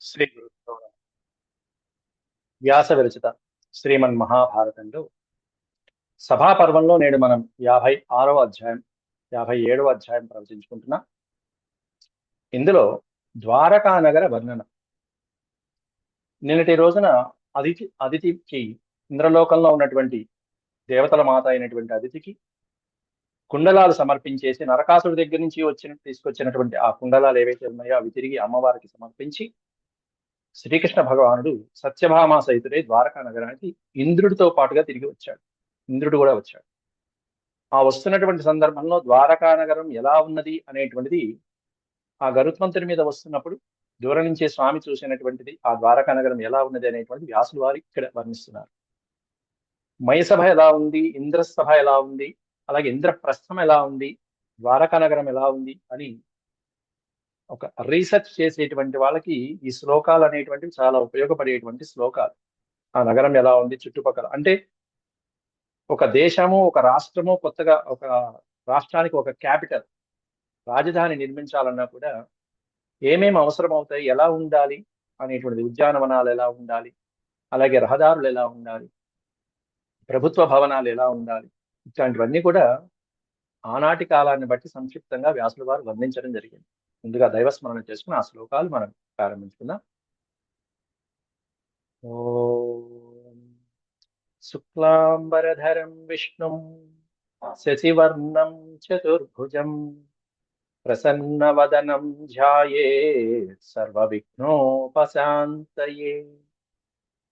శ్రీ వ్యాస విరచిత శ్రీమన్ మహాభారతంలో సభాపర్వంలో నేడు మనం యాభై ఆరవ అధ్యాయం యాభై ఏడవ అధ్యాయం ప్రవచించుకుంటున్నాం. ఇందులో ద్వారకా నగర వర్ణన. నిన్నటి రోజున అదితి అదితికి ఇంద్రలోకంలో ఉన్నటువంటి దేవతల మాత అయినటువంటి అదితికి కుండలాలు సమర్పించేసి నరకాసుడి దగ్గర నుంచి వచ్చిన తీసుకొచ్చినటువంటి ఆ కుండలాలు ఏవైతే ఉన్నాయో అవి తిరిగి అమ్మవారికి సమర్పించి శ్రీకృష్ణ భగవానుడు సత్యభామ సహితుడై ద్వారకా నగరానికి ఇంద్రుడితో పాటుగా తిరిగి వచ్చాడు. ఇంద్రుడు కూడా వచ్చాడు. ఆ వస్తున్నటువంటి సందర్భంలో ద్వారకా నగరం ఎలా ఉన్నది అనేటువంటిది ఆ గరుత్మంతుడి మీద వస్తున్నప్పుడు దూరం నుంచే స్వామి చూసినటువంటిది ఆ ద్వారకా నగరం ఎలా ఉన్నది అనేటువంటి వ్యాసులు వారు ఇక్కడ వర్ణిస్తున్నారు. మయసభ ఎలా ఉంది? ఇంద్రసభ ఎలా ఉంది? అలాగే ఇంద్రప్రస్థం ఎలా ఉంది? ద్వారకా నగరం ఎలా ఉంది? అని ఒక రీసెర్చ్ చేసేటువంటి వాళ్ళకి ఈ శ్లోకాలు అనేటువంటివి చాలా ఉపయోగపడేటువంటి శ్లోకాలు. ఆ నగరం ఎలా ఉంది? చుట్టుపక్కల అంటే ఒక దేశము ఒక రాష్ట్రము కొత్తగా ఒక రాష్ట్రానికి ఒక క్యాపిటల్ రాజధాని నిర్మించాలన్నా కూడా ఏమేమి అవసరం అవుతాయి ఎలా ఉండాలి? అనేటువంటిది ఉద్యానవనాలు ఎలా ఉండాలి? అలాగే రహదారులు ఎలా ఉండాలి? ప్రభుత్వ భవనాలు ఎలా ఉండాలి? ఇట్లాంటివన్నీ కూడా ఆనాటి కాలాన్ని బట్టి సంక్షిప్తంగా వ్యాసుల వారు వర్ణించడం జరిగింది. ముందుగా దైవస్మరణ చేసుకుని ఆ శ్లోకాలు మనం ప్రారంభించుకుందాం. ఓ శుక్లాంబరధరం విష్ణుం శశివర్ణం చతుర్భుజం ప్రసన్నవదనం ధ్యాయే సర్వవిఘ్నోపశాంతయే.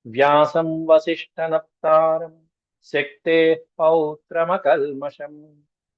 వ్యాసం వసిష్ఠనప్తారం శక్తే పౌత్రమకల్మషం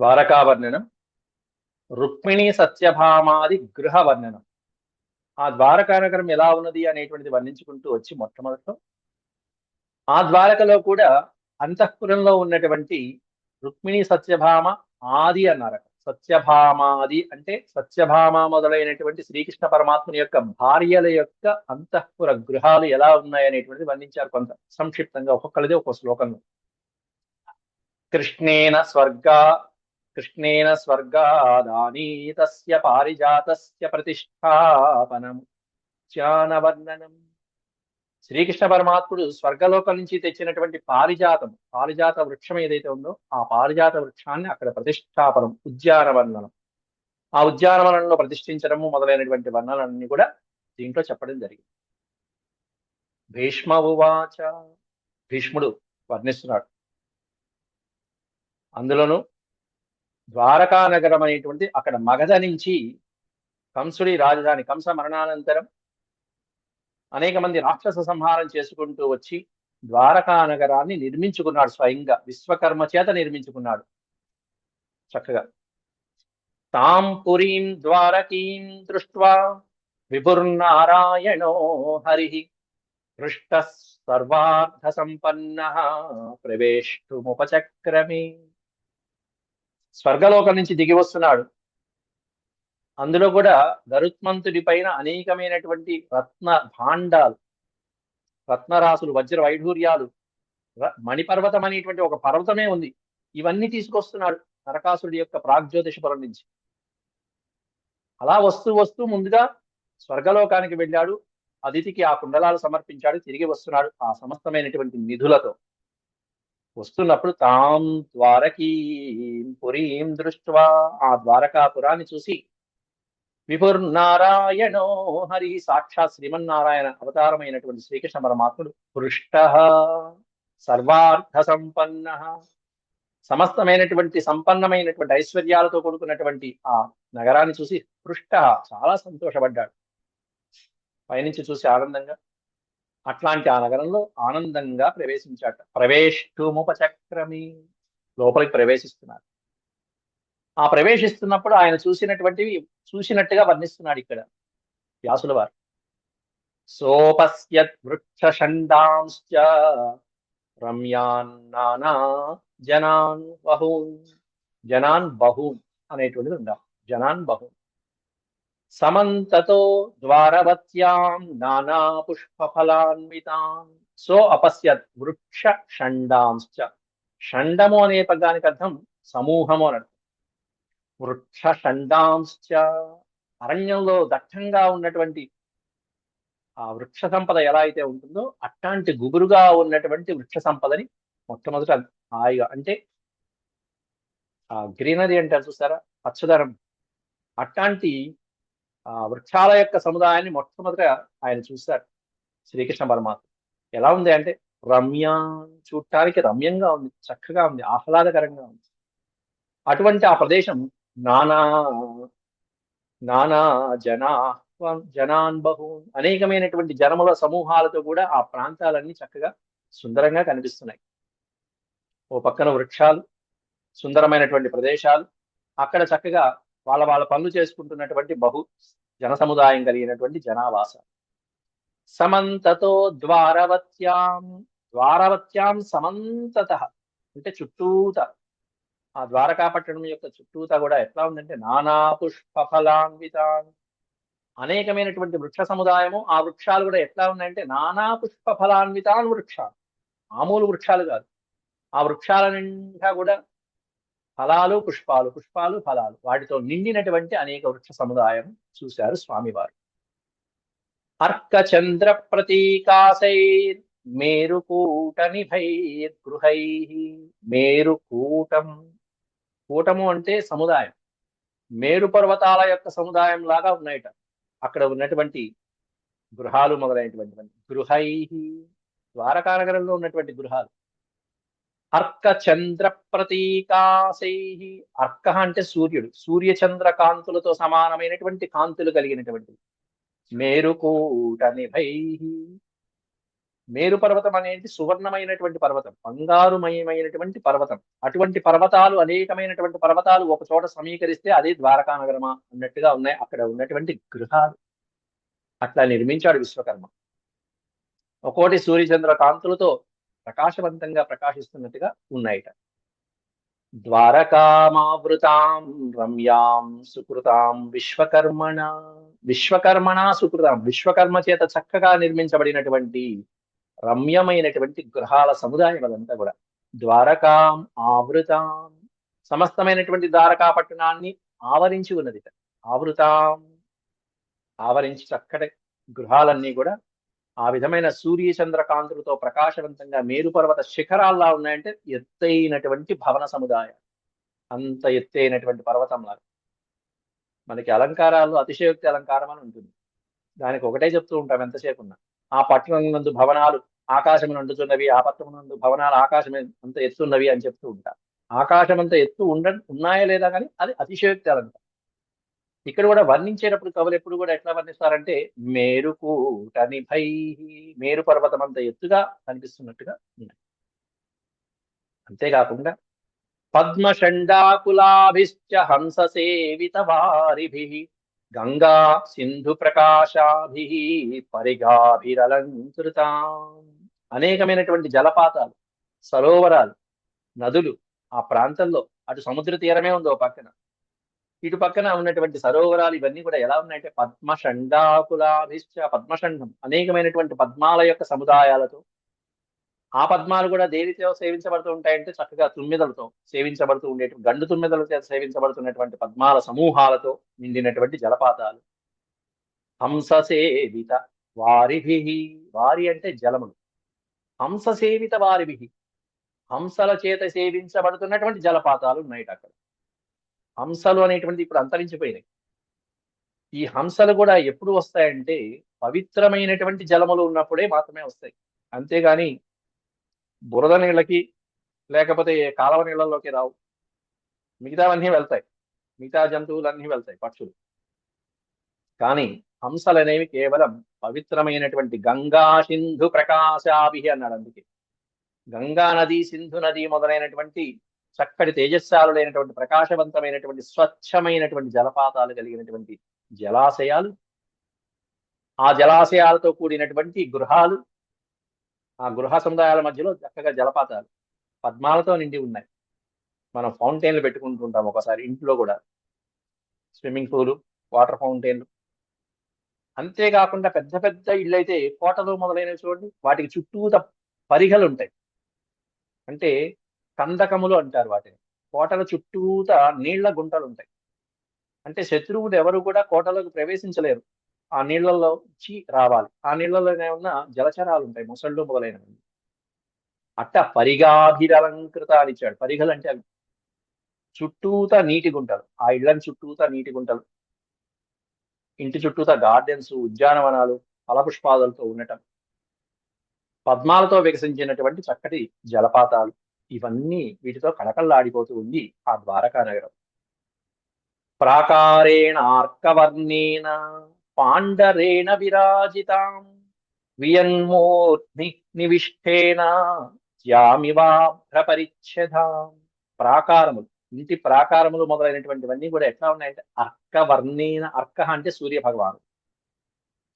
ద్వారకా వర్ణనం రుక్మిణి సత్యభామాది గృహ వర్ణనం ఆ ద్వారకా నగరం ఎలా ఉన్నది అనేటువంటిది వర్ణించుకుంటూ వచ్చి మొట్టమొదటిలో ఆ ద్వారకలో కూడా అంతఃపురంలో ఉన్నటువంటి రుక్మిణి సత్యభామ ఆది అన్నారు. సత్యభామాది అంటే సత్యభామ మొదలైనటువంటి శ్రీకృష్ణ పరమాత్మని యొక్క భార్యల యొక్క అంతఃపుర గృహాలు ఎలా ఉన్నాయనేటువంటిది వర్ణించారు కొంత సంక్షిప్తంగా ఒక్కొక్కరిది ఒక శ్లోకంలో. కృష్ణేన స్వర్గ కృష్ణేన స్వర్గాదానీతస్య పారిజాతస్య ప్రతిష్టాపనం వర్ణనం శ్రీకృష్ణ పరమాత్ముడు స్వర్గలోకం నుంచి తెచ్చినటువంటి పారిజాతం పారిజాత వృక్షం ఏదైతే ఉందో ఆ పారిజాత వృక్షాన్ని అక్కడ ప్రతిష్టాపనం ఉద్యానవర్ణనం ఆ ఉద్యానవనంలో ప్రతిష్ఠించడము మొదలైనటువంటి వర్ణనలన్నీ కూడా దీంట్లో చెప్పడం జరిగింది. భీష్మ ఉవాచ భీష్ముడు వర్ణిస్తున్నాడు. అందులోను ద్వారకా నగరం అనేటువంటి అక్కడ మగధ నుంచి కంసుడి రాజధాని కంస మరణానంతరం అనేక మంది రాక్షస సంహారం చేసుకుంటూ వచ్చి ద్వారకా నగరాన్ని నిర్మించుకున్నాడు స్వయంగా. విశ్వకర్మ చేత నిర్మించుకున్నాడు. చక్కగా. తాం పురీం ద్వారకీం దృష్ట్వా విభుర్నారాయణో హరి పృష్ట సర్వార్థ సంపన్న ప్రవేష్టుముపచక్రమే. స్వర్గలోకం నుంచి దిగి వస్తున్నాడు. అందులో కూడా గరుత్మంతుడి పైన అనేకమైనటువంటి రత్న భాండాలు రత్నరాసులు వజ్ర వైఢూర్యాలు మణిపర్వతం అనేటువంటి ఒక పర్వతమే ఉంది. ఇవన్నీ తీసుకొస్తున్నాడు నరకాసుడి యొక్క ప్రాగ్జ్యోతిషపురం నుంచి. అలా వస్తూ వస్తూ ముందుగా స్వర్గలోకానికి వెళ్ళాడు. అతిథికి ఆ కుండలాలు సమర్పించాడు తిరిగి వస్తున్నాడు ఆ సమస్తమైనటువంటి నిధులతో. వస్తున్నప్పుడు తాం ద్వారకీం పురీం దృష్ట్వా ఆ ద్వారకాపురాన్ని చూసి విభుర్నారాయణో హరి సాక్షాత్ శ్రీమన్నారాయణ అవతారమైనటువంటి శ్రీకృష్ణ పరమాత్ముడు పృష్ట సర్వార్థ సంపన్న సమస్తమైనటువంటి సంపన్నమైనటువంటి ఐశ్వర్యాలతో కూడుకున్నటువంటి ఆ నగరాన్ని చూసి పృష్ట చాలా సంతోషపడ్డాడు. పైనుంచి చూసి ఆనందంగా అట్లాంటి ఆ నగరంలో ఆనందంగా ప్రవేశించాట. ప్రవేశముపచక్రమి లోపలికి ప్రవేశిస్తున్నారు ఆ ప్రవేశిస్తున్నప్పుడు ఆయన చూసినటువంటివి చూసినట్టుగా వర్ణిస్తున్నాడు ఇక్కడ వ్యాసుల వారు. సోపస్యత్ వృక్షషండాంశ్చ రమ్యాన్ నానా జనాన్ బహూన్. జనాన్ బహూన్ అనేటువంటిది ఉందా జనాన్ బహూన్. సమంతతో ద్వారవత్యాం నానా పుష్పఫలాన్వితాం. సో అపశ్యత్ వృక్ష షండాంశ్చ. షండము అనే పదానికి అర్థం సమూహము అని అర్థం. వృక్ష షండాంశ్చ. అరణ్యంలో దట్టంగా ఉన్నటువంటి ఆ వృక్ష సంపద ఎలా అయితే ఉంటుందో అట్లాంటి గుబురుగా ఉన్నటువంటి వృక్ష సంపదని మొట్టమొదట హాయిగా అంటే ఆ గ్రీనరీ అంటారు చూసారా పచ్చదనం. అట్లాంటి ఆ వృక్షాల యొక్క సముదాయాన్ని మొట్టమొదట ఆయన చూశారు. శ్రీకృష్ణ పరమాత్మ. ఎలా ఉంది అంటే రమ్య చూడటానికి రమ్యంగా ఉంది చక్కగా ఉంది ఆహ్లాదకరంగా ఉంది. అటువంటి ఆ ప్రదేశం నానా నానా జనా జనాన్ బహు అనేకమైనటువంటి జనముల సమూహాలతో కూడా ఆ ప్రాంతాలన్నీ చక్కగా సుందరంగా కనిపిస్తున్నాయి. ఓ పక్కన వృక్షాలు సుందరమైనటువంటి ప్రదేశాలు అక్కడ చక్కగా వాళ్ళ వాళ్ళ పనులు చేసుకుంటున్నటువంటి బహు జన సముదాయం కలిగినటువంటి జనావాస. సమంతతో ద్వారవత్యాం ద్వారవత్యాం సమంతత అంటే చుట్టూత. ఆ ద్వారకా పట్టణం యొక్క చుట్టూత కూడా ఎట్లా ఉందంటే నానా పుష్ప ఫలాన్వితాన్ అనేకమైనటువంటి వృక్ష సముదాయము ఆ వృక్షాలు కూడా ఎట్లా ఉన్నాయంటే నానా పుష్ప ఫలాన్వితాన్ వృక్షాలు. మామూలు వృక్షాలు కాదు. ఆ వృక్షాల నిండా కూడా ఫలాలు పుష్పాలు పుష్పాలు ఫలాలు. వాటితో నిండినటువంటి అనేక వృక్ష సముదాయం చూశారు స్వామివారు. అర్క చంద్ర ప్రతీకాశైర్ మేరుకూట. నిభైర్ గృహై మేరుకూటం కూటము అంటే సముదాయం. మేరు పర్వతాల యొక్క సముదాయం లాగా ఉన్నాయట. అక్కడ ఉన్నటువంటి గృహాలు మొదలైనటువంటి గృహై. ద్వారకానగరంలో ఉన్నటువంటి గృహాలు. అర్క చంద్ర ప్రతీకాశై అర్క అంటే సూర్యుడు. సూర్య చంద్ర కాంతులతో సమానమైనటువంటి కాంతులు కలిగినటువంటి మేరుకూట నిభై మేరు పర్వతం అనేది సువర్ణమైనటువంటి పర్వతం. బంగారుమయమైనటువంటి పర్వతం. అటువంటి పర్వతాలు అనేకమైనటువంటి పర్వతాలు ఒక చోట సమీకరిస్తే అదే ద్వారకా నగరమా అన్నట్టుగా ఉన్నాయి. అక్కడ ఉన్నటువంటి గృహాలు. అట్లా నిర్మించాడు విశ్వకర్మ. ఒక్కోటి సూర్యచంద్ర కాంతులతో ప్రకాశవంతంగా ప్రకాశిస్తున్నట్టుగా ఉన్నాయిట. ద్వారకామావృతాం రమ్యాం సుకృతాం విశ్వకర్మణ విశ్వకర్మణ సుకృతాం. విశ్వకర్మ చేత చక్కగా నిర్మించబడినటువంటి రమ్యమైనటువంటి గృహాల సముదాయం అదంతా కూడా. ద్వారకాం ఆవృతాం. సమస్తమైనటువంటి ద్వారకా పట్టణాన్ని ఆవరించి ఉన్నది ఆవృతాం ఆవరించి చక్కటి గృహాలన్నీ కూడా ఆ విధమైన సూర్య చంద్రకాంతులతో ప్రకాశవంతంగా మేరుపర్వత శిఖరాల్లా ఉన్నాయంటే ఎత్తైనటువంటి భవన సముదాయం. అంత ఎత్తైనటువంటి పర్వతంలాగా మనకి అలంకారాలు అతిశయోక్తి అలంకారం అని ఉంటుంది. దానికి ఒకటే చెప్తూ ఉంటాం ఎంతసేపు ఉన్నా ఆ పట్టణం నందు భవనాలు ఆకాశం నందుతున్నవి ఆ పట్టణం నందు భవనాలు ఆకాశం అంత ఎత్తున్నవి అని చెప్తూ ఉంటారు ఆకాశం అంత ఎత్తు ఉండ ఉన్నాయా లేదా కానీ అది అతిశయోక్తి అలంకారం. ఇక్కడ కూడా వర్ణించేటప్పుడు కవులు ఎప్పుడు కూడా ఎట్లా వర్ణిస్తారంటే మేరుకూటని భై మేరు పర్వతం అంత ఎత్తుగా కనిపిస్తున్నట్టుగా ఉన్నాయి అంతేకాకుండా పద్మషండాకులాభిశ్చ హంస సేవిత వారిభి గంగా సింధు ప్రకాశాభి పరిగాభిరలంకృత అనేకమైనటువంటి జలపాతాలు సరోవరాలు నదులు ఆ ప్రాంతంలో అటు సముద్ర తీరమే ఉంది ఓ పక్కన. ఇటు పక్కన ఉన్నటువంటి సరోవరాలు ఇవన్నీ కూడా ఎలా ఉన్నాయంటే పద్మషండాకులాభిష్ట పద్మషండం అనేకమైనటువంటి పద్మాల యొక్క సముదాయాలతో ఆ పద్మాలు కూడా దేనితో సేవించబడుతూ ఉంటాయంటే చక్కగా తుమ్మిదలతో సేవించబడుతూ ఉండే గండు తుమ్మిదల చేత సేవించబడుతున్నటువంటి పద్మాల సమూహాలతో నిండినటువంటి జలపాతాలు. హంససేవిత వారిభి. వారి అంటే జలములు. హంస సేవిత వారిభి. హంసల చేత సేవించబడుతున్నటువంటి జలపాతాలు ఉన్నాయి అక్కడ. హంసలు అనేటువంటి ఇప్పుడు అంతరించిపోయినాయి. ఈ హంసలు కూడా ఎప్పుడు వస్తాయంటే పవిత్రమైనటువంటి జలములు ఉన్నప్పుడే మాత్రమే వస్తాయి. అంతేగాని బురద నీళ్ళకి లేకపోతే కాలవ నీళ్ళలోకి రావు. మిగతావన్నీ వెళ్తాయి. మిగతా జంతువులన్నీ వెళ్తాయి పక్షులు. కానీ హంసలు అనేవి కేవలం పవిత్రమైనటువంటి గంగా సింధు ప్రకాశాభి అన్నాడు అందుకే. గంగా నది సింధు నది మొదలైనటువంటి చక్కటి తేజస్సాలుడైనటువంటి ప్రకాశవంతమైనటువంటి స్వచ్ఛమైనటువంటి జలపాతాలు కలిగినటువంటి జలాశయాలు. ఆ జలాశయాలతో కూడినటువంటి గృహాలు ఆ గృహ సముదాయాల మధ్యలో చక్కగా జలపాతాలు పద్మాలతో నిండి ఉన్నాయి. మనం ఫౌంటైన్లు పెట్టుకుంటుంటాం ఒకసారి ఇంట్లో కూడా. Swimming pool water ఫౌంటైన్లు. అంతేకాకుండా పెద్ద పెద్ద ఇళ్ళు అయితే కోటలు మొదలైనవి చూడండి. వాటికి చుట్టూత పరిఘలు ఉంటాయి. అంటే కందకములు అంటారు వాటిని. కోటల చుట్టూత నీళ్ళ గుంటలు ఉంటాయి అంటే శత్రువులు ఎవరు కూడా కోటలకు ప్రవేశించలేరు. ఆ నీళ్ళలో రావాలి. ఆ నీళ్ళలోనే ఉన్న జలచరాలు ఉంటాయి ముసళ్ళు మొదలైనవి. అట్ట పరిగాభిరలంకృత అని ఇచ్చాడు. పరిగలు అంటే అవి. చుట్టూత నీటి గుంటలు. ఆ ఇళ్ళని చుట్టూత నీటి గుంటలు. ఇంటి చుట్టూత గార్డెన్స్ ఉద్యానవనాలు ఫలపుష్పాదులతో ఉండటం. పద్మాలతో వికసించినటువంటి చక్కటి జలపాతాలు. ఇవన్నీ వీటితో కళకళలాడిపోతూ ఉంది ఆ ద్వారకా నగరం. ప్రాకారేణ ఆర్కవర్ణేన పాండరేణ విరాజితాం వియన్మోర్ని నివిష్టేన జ్యామివాభ్రపరిచ్ఛదాం ప్రాకారములు ఇంటి ప్రాకారములు మొదలైనటువంటివన్నీ కూడా ఎట్లా ఉన్నాయంటే అర్కవర్ణేన అర్క అంటే సూర్య భగవాను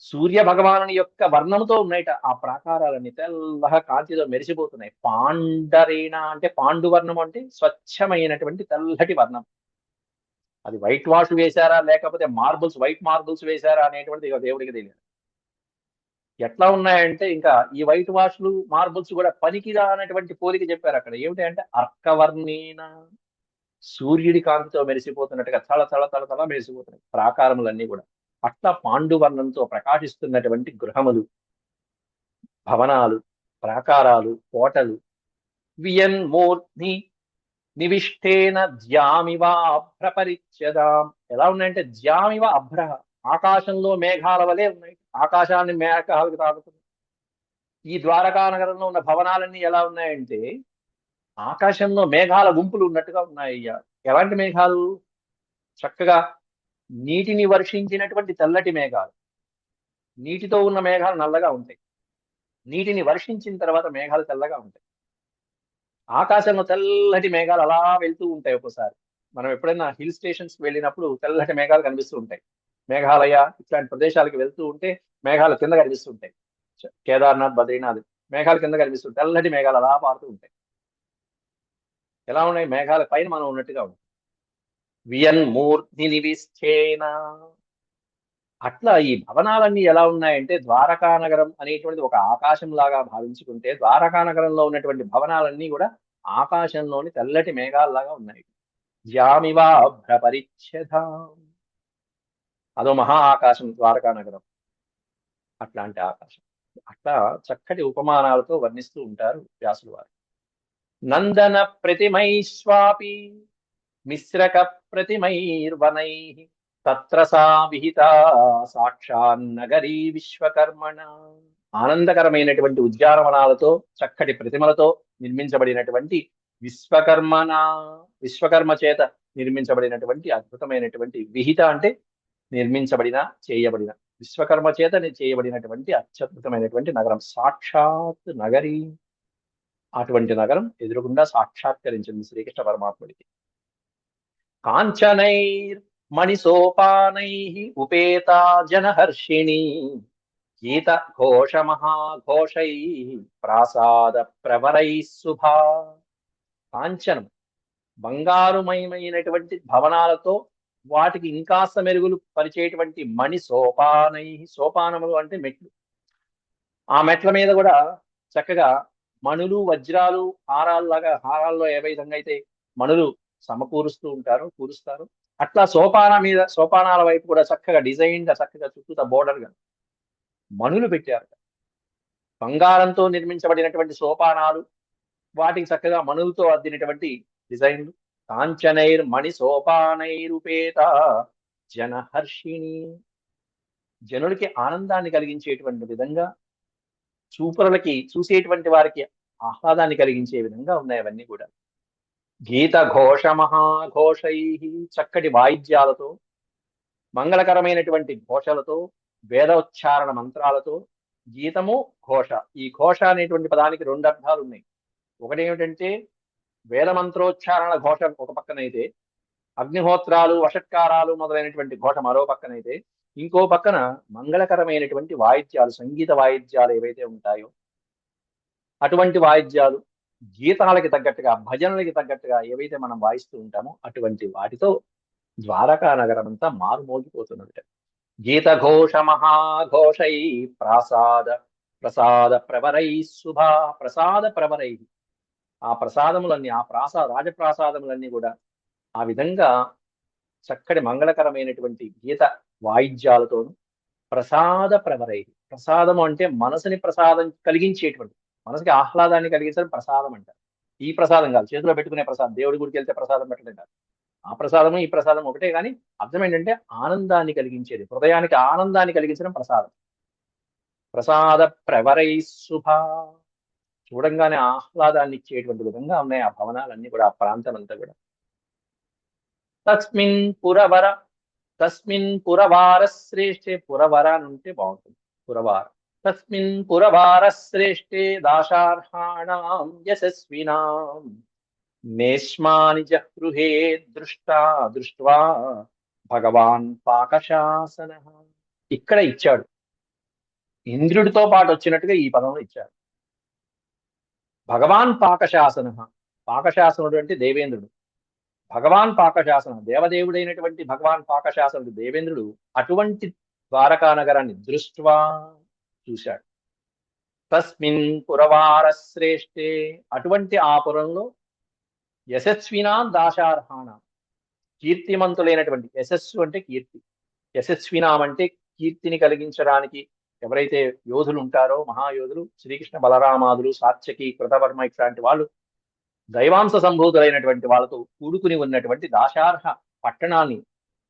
సూర్య భగవాను యొక్క వర్ణముతో ఉన్నాయట. ఆ ప్రాకారాలన్నీ తెల్లగా కాంతితో మెరిసిపోతున్నాయి. పాండరేణ అంటే పాండువర్ణం అంటే స్వచ్ఛమైనటువంటి తెల్లటి వర్ణం. అది వైట్ వాష్ వేశారా లేకపోతే మార్బుల్స్ వైట్ మార్బుల్స్ వేశారా అనేటువంటిది దేవుడికి తెలియదు. ఎట్లా ఉన్నాయంటే ఇంకా ఈ వైట్ వాష్లు మార్బుల్స్ కూడా పనికిరా అనేటువంటి పోలిక చెప్పారు అక్కడ. ఏమిటి అంటే అర్కవర్ణీన సూర్యుడి కాంతితో మెరిసిపోతున్నట్టుగా తల తల తల తల మెరిసిపోతున్నాయి. ప్రాకారములన్నీ కూడా. అట్లా పాండువర్ణంతో ప్రకాశిస్తున్నటువంటి గృహములు. భవనాలు ప్రాకారాలు కోటలు. వియన్మూర్ధి నివిష్టేన జ్యామివ అభ్రపరిచ్యదాం. ఎలా ఉన్నాయంటే జ్యామివ అభ్రహ. ఆకాశంలో మేఘాల వలె ఉన్నాయి. ఆకాశాన్ని మేఘాలకు తాకుతుంది. ఈ ద్వారకా నగరంలో ఉన్న భవనాలన్నీ ఎలా ఉన్నాయంటే ఆకాశంలో మేఘాల గుంపులు ఉన్నట్టుగా ఉన్నాయి ఎలాంటి మేఘాలు? చక్కగా నీటిని వర్షించినటువంటి తెల్లటి మేఘాలు. నీటితో ఉన్న మేఘాలు నల్లగా ఉంటాయి. నీటిని వర్షించిన తర్వాత మేఘాలు తెల్లగా ఉంటాయి. ఆకాశంలో తెల్లటి మేఘాలు అలా వెళ్తూ ఉంటాయి ఒక్కోసారి. మనం ఎప్పుడైనా హిల్ స్టేషన్స్ వెళ్ళినప్పుడు తెల్లటి మేఘాలు కనిపిస్తూ ఉంటాయి. మేఘాలయ ఇట్లాంటి ప్రదేశాలకు వెళ్తూ ఉంటే మేఘాలు కింద కనిపిస్తుంటాయి కేదార్నాథ్ బద్రీనాథ్ మేఘాలు కింద కనిపిస్తుంటాయి తెల్లటి మేఘాలు అలా పారుతూ ఉంటాయి. ఎలా ఉన్నాయి? మేఘాల పైన మనం ఉన్నట్టుగా ఉంటాయి వియన్ మూర్తి నివిశ్చేన అట్లా ఈ భవనాలన్నీ ఎలా ఉన్నాయంటే ద్వారకా నగరం అనేటువంటిది ఒక ఆకాశం లాగా భావించుకుంటే ద్వారకా నగరంలో ఉన్నటువంటి భవనాలన్నీ కూడా ఆకాశంలోని తెల్లటి మేఘాల్లాగా ఉన్నాయి. జామివా అదో మహా ఆకాశం ద్వారకా నగరం. అట్లాంటి ఆకాశం. అట్లా చక్కటి ఉపమానాలతో వర్ణిస్తూ ఉంటారు వ్యాసులు వారు. నందన ప్రతిమైస్వాపి మిశ్రక ప్రతిమైర్వనై తత్ర సా విహిత సాక్షాన్నగరీ విశ్వకర్మణ. ఆనందకరమైనటువంటి ఉద్యానవనాలతో చక్కటి ప్రతిమలతో నిర్మించబడినటువంటి విశ్వకర్మణ విశ్వకర్మ చేత నిర్మించబడినటువంటి అద్భుతమైనటువంటి విహిత అంటే నిర్మించబడిన చేయబడిన విశ్వకర్మ చేత చేయబడినటువంటి అత్యద్భుతమైనటువంటి నగరం. సాక్షాత్ నగరి. అటువంటి నగరం ఎదురుగుండా సాక్షాత్కరించింది శ్రీకృష్ణ పరమాత్ముడికి. కాంచనైర్ మణిసోపానై ఉపేతా జనహర్షిణి గీత ఘోష మహాఘోషై ప్రాసాద ప్రవరై శుభా కాంచనం బంగారుమయమైనటువంటి భవనాలతో వాటికి ఇంకాస్త మెరుగులు పరిచేటువంటి మణి సోపానై సోపానములు అంటే మెట్లు. ఆ మెట్ల మీద కూడా చక్కగా మణులు వజ్రాలు హారాల్లాగా హారాల్లో ఏ విధంగా అయితే మణులు సమకూరుస్తూ ఉంటారు కూరుస్తారు. అట్లా సోపాన మీద సోపానాల వైపు కూడా చక్కగా డిజైన్గా చక్కగా చుట్టూత బోర్డర్ మనులు మణులు పెట్టారు. బంగారంతో నిర్మించబడినటువంటి సోపానాలు వాటికి చక్కగా మణులతో అద్దినటువంటి డిజైన్లు. కాంచనైర్ మణి సోపానైరుపేత జనహర్షిణి. జనులకి ఆనందాన్ని కలిగించేటువంటి విధంగా చూపరులకి చూసేటువంటి వారికి ఆహ్లాదాన్ని కలిగించే విధంగా ఉన్నాయి అవన్నీ కూడా. గీత ఘోష మహాఘోషై చక్కటి వాయిద్యాలతో మంగళకరమైనటువంటి ఘోషలతో వేదోచ్చారణ మంత్రాలతో గీతము ఘోష. ఈ ఘోష అనేటువంటి పదానికి రెండు అర్థాలు ఉన్నాయి. ఒకటి ఏమిటంటే వేద మంత్రోచ్చారణ ఘోష ఒక పక్కనైతే అగ్నిహోత్రాలు వషట్కారాలు మొదలైనటువంటి ఘోష మరో పక్కనైతే ఇంకో పక్కన మంగళకరమైనటువంటి వాయిద్యాలు సంగీత వాయిద్యాలు ఏవైతే ఉంటాయో అటువంటి వాయిద్యాలు గీతాలకి తగ్గట్టుగా భజనలకి తగ్గట్టుగా ఏవైతే మనం వాయిస్తూ ఉంటామో అటువంటి వాటితో ద్వారకా నగరం అంతా మారుమోగిపోతున్నది గీత ఘోష మహాఘోషై ప్రాసాద ప్రసాద ప్రవరై శుభ ప్రసాద ప్రవరై. ఆ ప్రసాదములన్నీ ఆ ప్రాసా రాజప్రాసాదములన్నీ కూడా ఆ విధంగా చక్కటి మంగళకరమైనటువంటి గీత వాయిద్యాలతోను ప్రసాద ప్రవరై. ప్రసాదము అంటే మనసుని ప్రసాదం కలిగించేటువంటి మనసుకి ఆహ్లాదాన్ని కలిగించడం ప్రసాదం అంటారు. ఈ ప్రసాదం కాదు చేతిలో పెట్టుకునే ప్రసాదం దేవుడి గుడికి వెళ్తే ప్రసాదం పెట్టడం కాదు ఆ ప్రసాదము ఈ ప్రసాదం ఒకటే కానీ అర్థం ఏంటంటే ఆనందాన్ని కలిగించేది హృదయానికి ఆనందాన్ని కలిగించడం ప్రసాదం. ప్రసాద ప్రవరై శుభ. చూడంగానే ఆహ్లాదాన్ని ఇచ్చేటువంటి విధంగా ఉన్నాయి ఆ భవనాలన్నీ కూడా ఆ ప్రాంతం అంతా కూడా. తస్మిన్ పురవర తస్మిన్ పురవార శ్రేష్ఠే పురవర అని ఉంటే బాగుంటుంది. పురవార. తస్మిన్ పురవార శ్రేష్ఠే దాశార్హాణాం యశస్వినాం నేష్మాని జహృహే దృష్టా దృష్ట్వా భగవాన్ పాకశాసన ఇక్కడ ఇచ్చాడు। ఇంద్రుడితో పాటు వచ్చినట్టుగా ఈ పదంలో ఇచ్చాడు। భగవాన్ పాకశాసన। పాకశాసనుడు అంటే దేవేంద్రుడు। భగవాన్ పాకశాసన। దేవదేవుడైనటువంటి భగవాన్ పాకశాసనుడు దేవేంద్రుడు అటువంటి ద్వారకా నగరాన్ని దృష్ట్వా చూశాడు. తస్మిన్ పురవార శ్రేష్ఠే అటువంటి ఆ పురంలో యశస్వినా దాశార్హాణ. కీర్తిమంతులైనటువంటి యశస్సు అంటే కీర్తి. యశస్వినాం అంటే కీర్తిని కలిగించడానికి ఎవరైతే యోధులు ఉంటారో మహాయోధులు శ్రీకృష్ణ బలరామాదులు సాత్యకి కృతవర్మ ఇట్లాంటి వాళ్ళు దైవాంశ సంభూతులైనటువంటి వాళ్ళతో కూడుకుని ఉన్నటువంటి దాశార్హ పట్టణాన్ని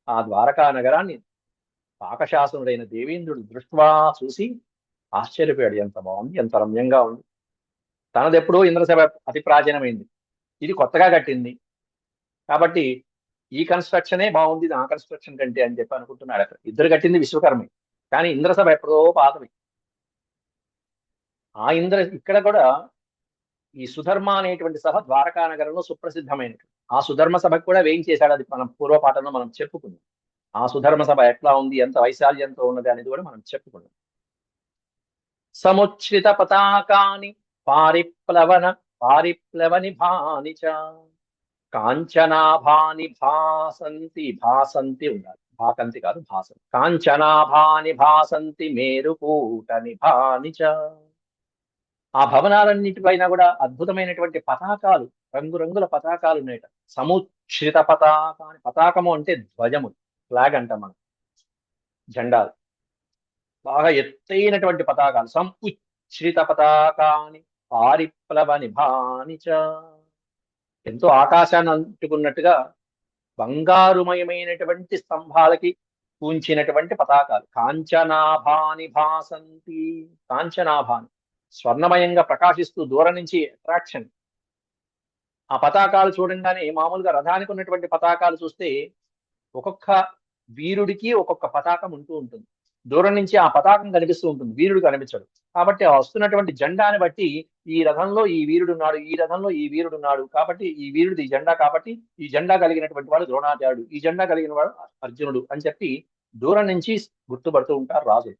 ఆ ద్వారకా నగరాన్ని పాకశాసనుడైన దేవేంద్రుడు దృష్ట్వా చూసి ఆశ్చర్యపోయాడు. ఎంత బాగుంది ఎంత రమ్యంగా ఉంది. తనది తనదెప్పుడో ఇంద్రసభ అతి ప్రాచీనమైంది. ఇది కొత్తగా కట్టింది. కాబట్టి ఈ కన్స్ట్రక్షనే బాగుంది ఆ కన్స్ట్రక్షన్ కంటే అని చెప్పి అనుకుంటున్నాడు అక్కడ ఇద్దరు కట్టింది విశ్వకర్మే. కానీ ఇంద్రసభ ఎప్పుడో పాతవి ఆ ఇంద్ర ఇక్కడ కూడా ఈ సుధర్మ అనేటువంటి సభ ద్వారకా నగరంలో సుప్రసిద్ధమైనటువంటి ఆ సుధర్మ సభకు కూడా వేయించేశాడు అది మనం పూర్వపాఠంలో మనం చెప్పుకున్నాం. ఆ సుధర్మ సభ ఎట్లా ఉంది ఎంత వైశాల్యంతో ఉన్నది అనేది కూడా మనం చెప్పుకున్నాం. సముచ్ఛ్రిత పతాకాని పారిప్లవన పారిప్లవని భాని చ. కాంచనాభాని భాసంతి భాసంతి ఉండాలి. భాకంతి కాదు భాసంతి కాంచనాభాని భాసంతి మేరుకూటని నిభాని చ. ఆ భవనాలన్నిటిపైన కూడా అద్భుతమైనటువంటి పతాకాలు రంగురంగుల పతాకాలు ఉన్నాయట సముచ్ఛ్రిత పతాకాని పతాకము అంటే ధ్వజము ఫ్లాగ్ అంట మనం. జెండాలు. బాగా ఎత్తైనటువంటి పతాకాలు. సముచ్ఛ్రిత పతాకాని పారిప్లవ నిభానిచ ఎంతో ఆకాశాన్ని అంటుకున్నట్టుగా బంగారుమయమైనటువంటి స్తంభాలకి పూంచినటువంటి పతాకాలు. కాంచనాభాని భాసంతి. కాంచనాభాని. స్వర్ణమయంగా ప్రకాశిస్తూ దూరం నుంచి అట్రాక్షన్. ఆ పతాకాలు చూడంగానే మామూలుగా రథానికి ఉన్నటువంటి పతాకాలు చూస్తే ఒక్కొక్క వీరుడికి ఒక్కొక్క పతాకం ఉంటూ ఉంటుంది. దూరం నుంచి ఆ పతాకం కనిపిస్తూ ఉంటుంది. వీరుడు కనిపించడు. కాబట్టి వస్తున్నటువంటి జెండాని బట్టి ఈ రథంలో ఈ వీరుడు ఉన్నాడు ఈ రథంలో ఈ వీరుడు ఉన్నాడు. కాబట్టి ఈ వీరుడిది ఈ జెండా కాబట్టి ఈ జెండా కలిగినటువంటి వాడు ద్రోణాచార్యుడు. ఈ జెండా కలిగిన వాడు అర్జునుడు అని చెప్పి దూరం నుంచి గుర్తుపడుతూ ఉంటారు రాజులు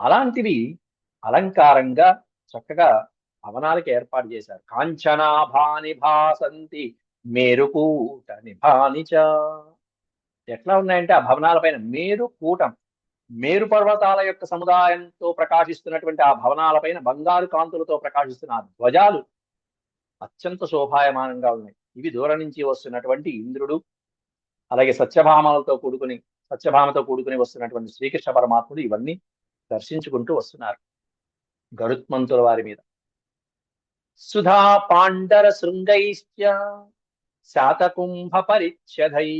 అలాంటివి అలంకారంగా చక్కగా భవనాలకి ఏర్పాటు చేశారు. కాంచనాభాని భాసంతి మేరుకూట నిభానిచ. ఎట్లా ఉన్నాయంటే ఆ భవనాల పైన మేరు కూటం మేరు పర్వతాల యొక్క సముదాయంతో ప్రకాశిస్తున్నటువంటి ఆ భవనాల పైన బంగారు కాంతులతో ప్రకాశిస్తున్న ఆ ధ్వజాలు అత్యంత శోభాయమానంగా ఉన్నాయి. ఇవి దూరం నుంచి వస్తున్నటువంటి ఇంద్రుడు అలాగే సత్యభామలతో కూడుకుని సత్యభామతో కూడుకుని వస్తున్నటువంటి శ్రీకృష్ణ పరమాత్ముడు ఇవన్నీ దర్శించుకుంటూ వస్తున్నారు గరుత్మంతుల వారి మీద. సుధా పాండర శృంగైశ్చ శాతకుంభ పరిచ్ఛదై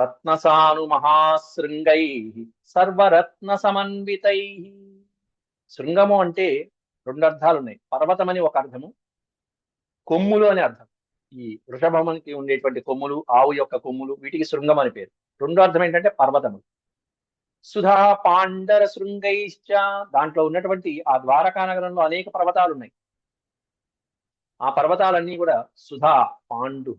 రత్నసాను మహాశృంగై సర్వరత్న సమన్వితై. శృంగము అంటే రెండు అర్థాలు ఉన్నాయి పర్వతం అని ఒక అర్థము కొమ్ములు అని అర్థం. ఈ వృషభమునికి ఉండేటువంటి కొమ్ములు ఆవు యొక్క కొమ్ములు వీటికి శృంగం అని పేరు. రెండో అర్థం ఏంటంటే పర్వతము. సుధా పాండర శృంగైశ్చ. దాంట్లో ఉన్నటువంటి ఆ ద్వారకా నగరంలో అనేక పర్వతాలు ఉన్నాయి ఆ పర్వతాలన్నీ కూడా సుధా పాండు.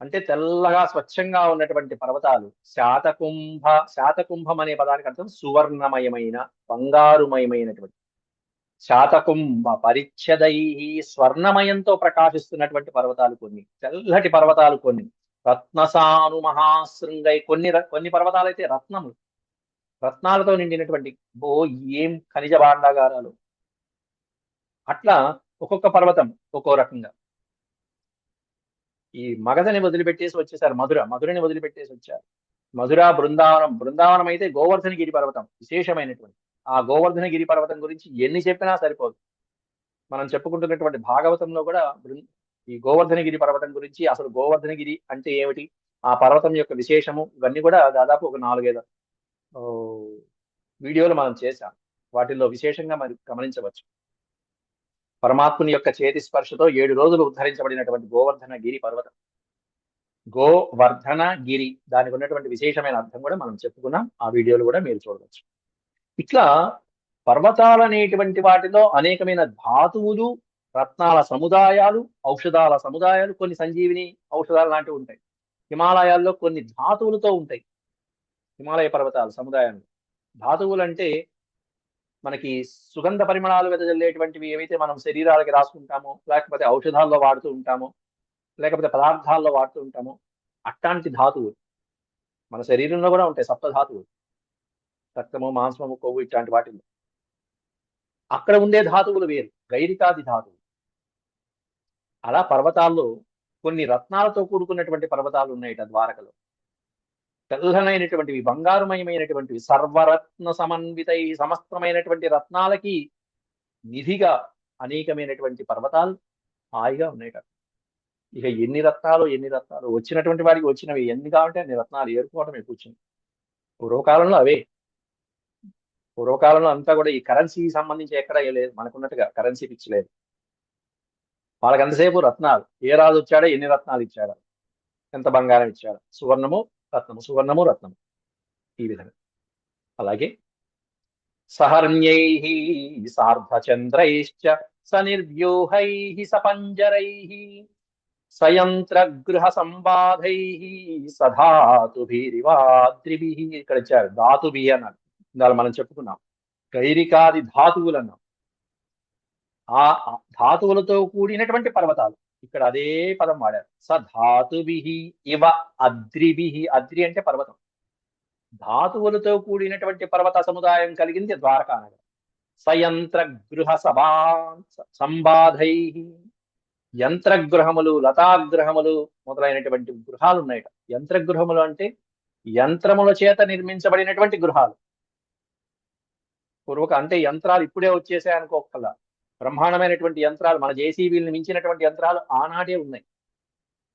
అంటే తెల్లగా స్వచ్ఛంగా ఉన్నటువంటి పర్వతాలు శాతకుంభ శాతకుంభం అనే పదానికి అర్థం సువర్ణమయమైన బంగారుమయమైనటువంటి. శాతకుంభ పరిచ్ఛదై స్వర్ణమయంతో ప్రకాశిస్తున్నటువంటి పర్వతాలు కొన్ని తెల్లటి పర్వతాలు కొన్ని. రత్నసాను మహాశృంగై కొన్ని ర- కొన్ని పర్వతాలు అయితే రత్నములు. రత్నాలతో నిండినటువంటి బో ఏం ఖనిజ భాండాగారాలు. అట్లా ఒక్కొక్క పర్వతం ఒక్కో రకంగా. ఈ మగధని వదిలిపెట్టేసి వచ్చేసారు మధుర మధురని వదిలిపెట్టేసి వచ్చారు. మధుర బృందావనం బృందావనం అయితే గోవర్ధన గిరి పర్వతం విశేషమైనటువంటి. ఆ గోవర్ధన గిరి పర్వతం గురించి ఎన్ని చెప్పినా సరిపోదు. మనం చెప్పుకుంటున్నటువంటి భాగవతంలో కూడా బృంద ఈ గోవర్ధనగిరి పర్వతం గురించి అసలు గోవర్ధనగిరి అంటే ఏమిటి? ఆ పర్వతం యొక్క విశేషము ఇవన్నీ కూడా దాదాపు ఒక నాలుగైదు వీడియోలు మనం చేశాం. వాటిల్లో విశేషంగా మరి గమనించవచ్చు. పరమాత్ముని యొక్క చేతి స్పర్శతో ఏడు రోజులు ఉద్ధరించబడినటువంటి గోవర్ధన గిరి పర్వతం. గోవర్ధన గిరి దానికి ఉన్నటువంటి విశేషమైన అర్థం కూడా మనం చెప్పుకున్నాం. ఆ వీడియోలు కూడా మీరు చూడవచ్చు. ఇట్లా పర్వతాలు అనేటువంటి వాటిలో అనేకమైన ధాతువులు రత్నాల సముదాయాలు ఔషధాల సముదాయాలు కొన్ని సంజీవిని ఔషధాలు లాంటివి ఉంటాయి. హిమాలయాల్లో కొన్ని ధాతువులతో ఉంటాయి. హిమాలయ పర్వతాలు సముదాయాలు. ధాతువులు అంటే మనకి సుగంధ పరిమళాలు వెదజల్లేటువంటివి ఏవైతే మనం శరీరాలకి రాసుకుంటామో లేకపోతే ఔషధాల్లో వాడుతూ ఉంటామో లేకపోతే పదార్థాల్లో వాడుతూ ఉంటామో అట్లాంటి ధాతువులు మన శరీరంలో కూడా ఉంటాయి సప్త ధాతువులు. రక్తము మాంసము కొవ్వు ఇట్లాంటి వాటిల్లో. అక్కడ ఉండే ధాతువులు వేరు గైరికాది ధాతువులు. అలా పర్వతాల్లో కొన్ని రత్నాలతో కూడుకున్నటువంటి పర్వతాలు ఉన్నాయట ద్వారకలో. తెల్లనైనటువంటివి బంగారుమయమైనటువంటివి సర్వరత్న సమన్విత సమస్తమైనటువంటి రత్నాలకి నిధిగా అనేకమైనటువంటి పర్వతాలు హాయిగా ఉన్నాయట ఇక ఎన్ని రత్నాలు ఎన్ని రత్నాలు? వచ్చినటువంటి వారికి వచ్చినవి ఎన్ని కావాలంటే అన్ని రత్నాలు ఏరుకోవటమే కూర్చుంది. పూర్వకాలంలో అవే. పూర్వకాలంలో అంతా కూడా ఈ కరెన్సీకి సంబంధించి ఎక్కడ లేదు. మనకున్నట్టుగా కరెన్సీ పిచ్చి లేదు. వాళ్ళకి ఎంతసేపు రత్నాలు? ఏ రాజు వచ్చాడో ఎన్ని రత్నాలు ఇచ్చాడు? ఎంత బంగారం ఇచ్చాడు? సువర్ణము రత్నము సువర్ణము రత్నము. ఈ విధంగా. అలాగే సహర్ణ్యై సార్ధచంద్రైశ్చ సనిర్వ్యూహై సపంజరై సయంత్రగృహ సంవాధై సధాతుభిరివాద్రిభి ఇక్కడ ఇచ్చారు. ధాతుభి అన్నాడు ఇందాక మనం చెప్పుకున్నాం. గైరికాది ధాతువులు అన్నాం ఆ ధాతువులతో కూడినటువంటి పర్వతాలు. ఇక్కడ అదే పదం వాడారు. సధాతుభి ఇవ అద్రిభి. అద్రి అంటే పర్వతం. ధాతువులతో కూడినటువంటి పర్వత సముదాయం కలిగింది ద్వారకా నగరం సయంత్ర గృహ సభా సంబాధై. యంత్రగృహములు లతాగృహములు మొదలైనటువంటి గృహాలు ఉన్నాయట యంత్రగృహములు అంటే యంత్రముల చేత నిర్మించబడినటువంటి గృహాలు. పూర్వక అంటే యంత్రాలు ఇప్పుడే వచ్చేసాయి అనుకోకల్లా బ్రహ్మాండమైనటువంటి యంత్రాలు మన జేసీబీలను మించినటువంటి యంత్రాలు ఆనాడే ఉన్నాయి.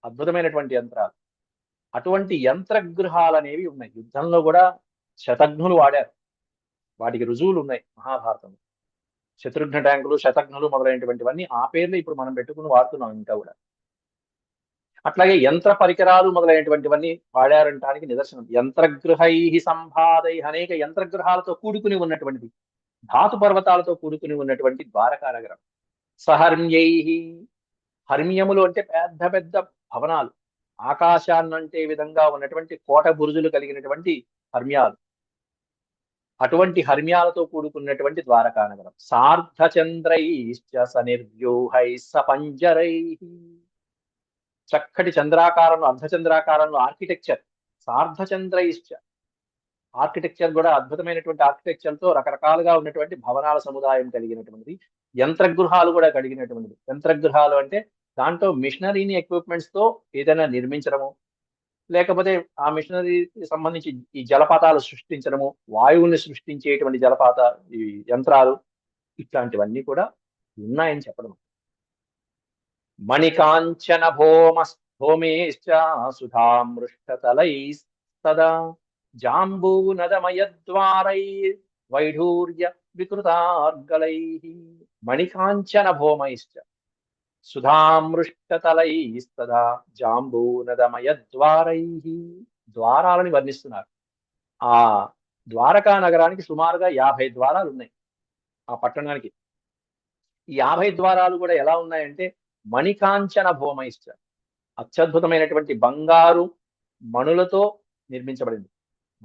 అద్భుతమైనటువంటి యంత్రాలు. అటువంటి యంత్రగృహాలు అనేవి ఉన్నాయి. యుద్ధంలో కూడా శతఘ్నులు వాడారు. వాటికి రుజువులు ఉన్నాయి మహాభారతం శత్రుఘ్న ట్యాంకులు శతఘ్నులు మొదలైనటువంటివన్నీ ఆ పేర్లు ఇప్పుడు మనం పెట్టుకుని వాడుతున్నాం ఇంకా కూడా. అట్లాగే యంత్ర పరికరాలు మొదలైనటువంటివన్నీ వాడారంటానికి నిదర్శనం. యంత్రగృహై సంభాదై అనేక యంత్రగృహాలతో కూడుకుని ఉన్నటువంటిది ధాతు పర్వతాలతో కూడుకుని ఉన్నటువంటి ద్వారకా నగరం సహర్మ్యై హర్మ్యములు అంటే పెద్ద పెద్ద భవనాలు. ఆకాశాన్నంటే విధంగా ఉన్నటువంటి కోట బురుజులు కలిగినటువంటి హర్మ్యాలు. అటువంటి హర్మ్యాలతో కూడుకున్నటువంటి ద్వారకా నగరం సార్ధచంద్రై సనిర్వ్యూహై సపంజరై చక్కటి చంద్రాకారంలో అర్ధచంద్రాకారంలో ఆర్కిటెక్చర్ సార్ధచంద్రైశ్చ. ఆర్కిటెక్చర్ కూడా అద్భుతమైనటువంటి ఆర్కిటెక్చర్తో రకరకాలుగా ఉన్నటువంటి భవనాల సముదాయం కలిగినటువంటిది. యంత్రగృహాలు కూడా కలిగినటువంటిది. యంత్రగృహాలు అంటే దాంట్లో మిషనరీని ఎక్విప్మెంట్స్తో ఏదైనా నిర్మించడము లేకపోతే ఆ మిషనరీకి సంబంధించి ఈ జలపాతాలు సృష్టించడము వాయువుల్ని సృష్టించేటువంటి జలపాత ఈ యంత్రాలు ఇట్లాంటివన్నీ కూడా ఉన్నాయని చెప్పడం. మణికాంచన భోమ భూమిశ్చ సుధామృష్టతలై సదా జాంబూనదమయద్వారై వైఢూర్య వికృతార్గలై మణికాంచన భోమైశ్చ. సుధామృష్టతలైస్తదా జాంబూనదమయద్వారై ద్వారాలని వర్ణిస్తున్నారు. ఆ ద్వారకా నగరానికి సుమారుగా యాభై ద్వారాలు ఉన్నాయి ఆ పట్టణానికి. ఈ యాభై ద్వారాలు కూడా ఎలా ఉన్నాయంటే మణికాంచన భూమైష్ట అత్యద్భుతమైనటువంటి బంగారు మణులతో నిర్మించబడింది.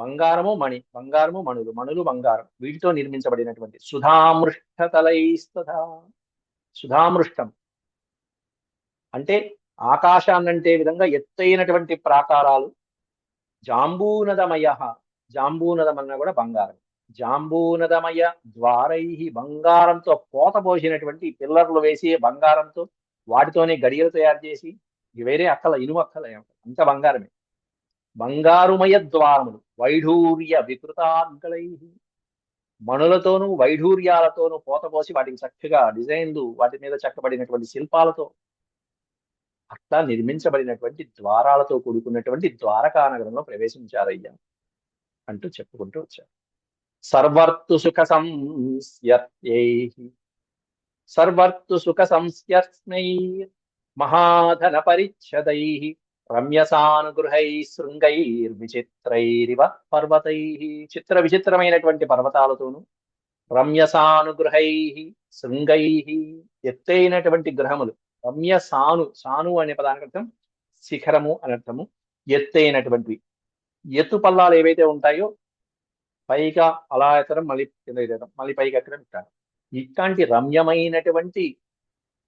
బంగారము మణి బంగారము మణులు మణులు బంగారం. వీటితో నిర్మించబడినటువంటి సుధామృష్టతలైస్తథ సుధామృష్టం అంటే ఆకాశాన్నంటే విధంగా ఎత్తైనటువంటి ప్రాకారాలు. జాంబూనదమయ జాంబూనదం కూడా బంగారం. జాంబూనదమయ ద్వారై బంగారంతో పోత పోసినటువంటి పిల్లర్లు వేసి బంగారంతో వాటితోనే గడియలు తయారు చేసి వేరే అక్కల ఇనుము అక్కల అంత బంగారమే. బంగారుమయ ద్వారములు వైఢూర్య వికృతాంకలై మణులతోనూ వైఢూర్యాలతోనూ పోత పోసి వాటికి చక్కగా డిజైన్లు వాటి మీద చెక్కబడినటువంటి శిల్పాలతో అట్లా నిర్మించబడినటువంటి ద్వారాలతో కూడుకున్నటువంటి ద్వారకా నగరంలో ప్రవేశించారయ్యా అంటూ చెప్పుకుంటూ వచ్చారు. సర్వర్తు సుఖ సంస్యై సర్వర్తు సుఖ సంస్యస్మై మహాధన పరిచ్ఛదై. రమ్యసానుగృహై శృంగైర్విచిత్రైరివ పర్వతై. చిత్ర విచిత్రమైనటువంటి పర్వతాలతోనూ రమ్యసానుగృహై శృంగై ఎత్తైనటువంటి గ్రహములు రమ్య సాను సాను అనే పదానికి అర్థం శిఖరము అని అర్థము. ఎత్తైనటువంటివి. ఎత్తు పల్లాలు ఏవైతే ఉంటాయో పైగా అలా ఎత్తడం మళ్ళీ కింద ఎత్తడం మళ్ళీ పైకి ఎక్కడం ఇట్టారు ఇట్లాంటి రమ్యమైనటువంటి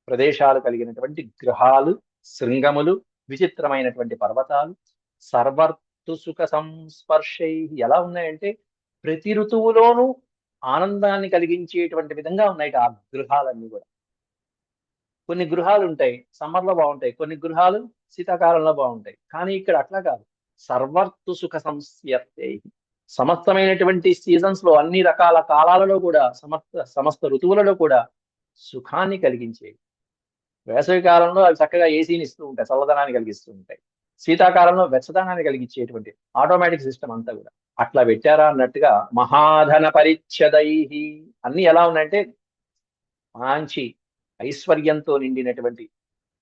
ప్రదేశాలు కలిగినటువంటి గ్రహాలు శృంగములు విచిత్రమైనటువంటి పర్వతాలు సర్వర్తు సుఖ సంస్పర్శై ఎలా ఉన్నాయంటే ప్రతి ఋతువులోనూ ఆనందాన్ని కలిగించేటువంటి విధంగా ఉన్నాయి ఆ గృహాలన్నీ కూడా. కొన్ని గృహాలు ఉంటాయి సమ్మర్లో బాగుంటాయి కొన్ని గృహాలు శీతాకాలంలో బాగుంటాయి. కానీ ఇక్కడ అట్లా కాదు. సర్వర్తు సుఖ సంస్యర్తై సమస్తమైనటువంటి సీజన్స్లో అన్ని రకాల కాలాలలో కూడా సమస్త సమస్త ఋతువులలో కూడా సుఖాన్ని కలిగించేవి. వేసవి కాలంలో అవి చక్కగా ఏసీని ఇస్తూ ఉంటాయి చల్లదనాన్ని కలిగిస్తూ ఉంటాయి. శీతాకాలంలో వెచ్చదనాన్ని కలిగించేటువంటి ఆటోమేటిక్ సిస్టమ్ అంతా కూడా. అట్లా పెట్టారా అన్నట్టుగా మహాధన పరిచ్ఛదై అన్ని ఎలా ఉన్నాయంటే మంచి ఐశ్వర్యంతో నిండినటువంటి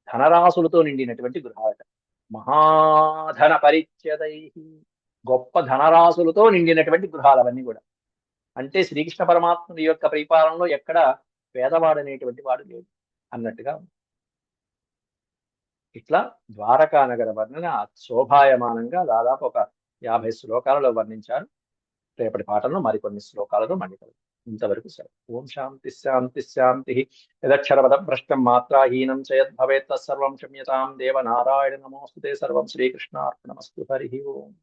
ధనరాశులతో నిండినటువంటి గృహాలట. మహాధన పరిచ్ఛదై గొప్ప ధనరాశులతో నిండినటువంటి గృహాలు అవన్నీ కూడా. అంటే శ్రీకృష్ణ పరమాత్ముని యొక్క పరిపాలనలో ఎక్కడ పేదవాడు అనేటువంటి వాడు లేడు అన్నట్టుగా ఇట్లా ద్వారకా నగర వర్ణన శోభాయమానంగా దాదాపు ఒక యాభై శ్లోకాలలో వర్ణించారు. రేపటి పాఠంలో మరికొన్ని శ్లోకాలలో మళ్ళీ ఇంతవరకు సరే. ఓం శాంతి శాంతి శాంతి. యదక్షరపద భ్రష్టం మాత్రాహీనం చేయద్ భవేత్ తత్సర్వం క్షమ్యతాం. దేవ నారాయణ నమోస్తుతే సర్వం శ్రీకృష్ణార్పణమస్తు. హరి ఓం.